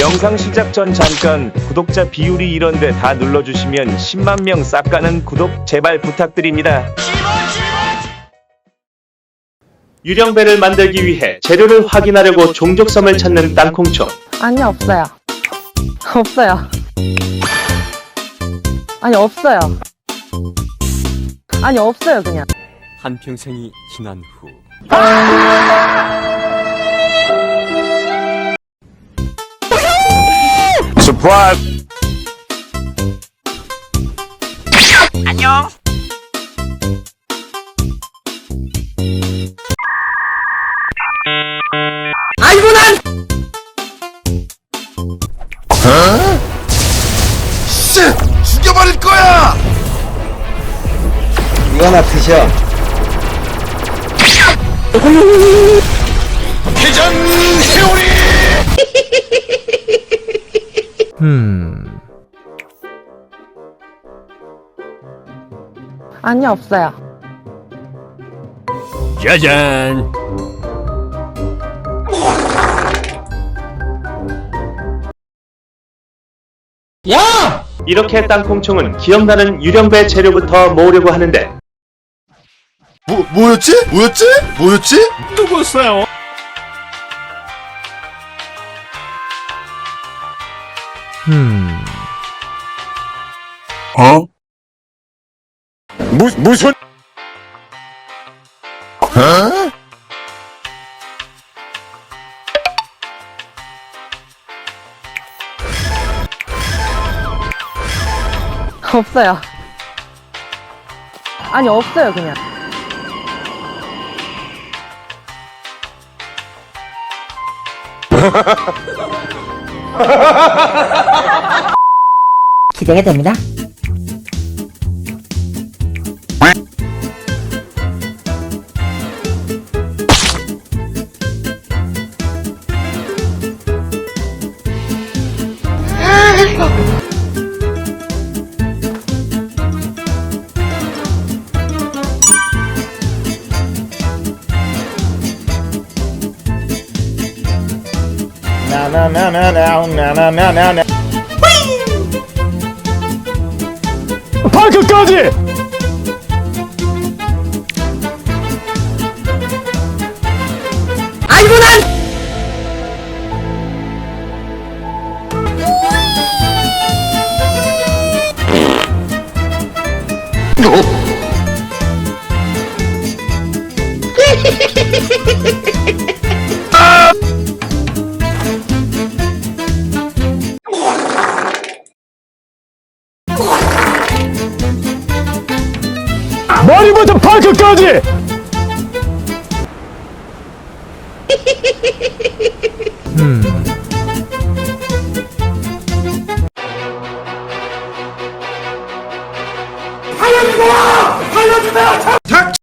영상 시작 전 잠깐 구독자 비율이 이런데 다 눌러주시면 10만 명 싹 가는 구독 제발 부탁드립니다. 유령배를 만들기 위해 재료를 확인하려고 종족섬을 찾는 땅콩초. 아니 없어요. 없어요. 아니 없어요. 아니 없어요 그냥. 한평생이 지난 후 What? 안녕. 아이고 난. 어? 쎄! 죽여버릴 거야! 이거나 드셔. 대장! 아니 없어요. 짜잔 이렇게 땅콩총은 기억나는 유령배 재료부터 모으려고 하는데 뭐, 뭐였지? 뭐였지? 뭐였지? 누구세요? 어? 무, 무슨? 어? 없어요. 아니 없어요 그냥. 기대가 됩니다. 나나나나나나나나나. 파크까지 머리부터 발끝까지 음. 살려주세요! 살려주세요!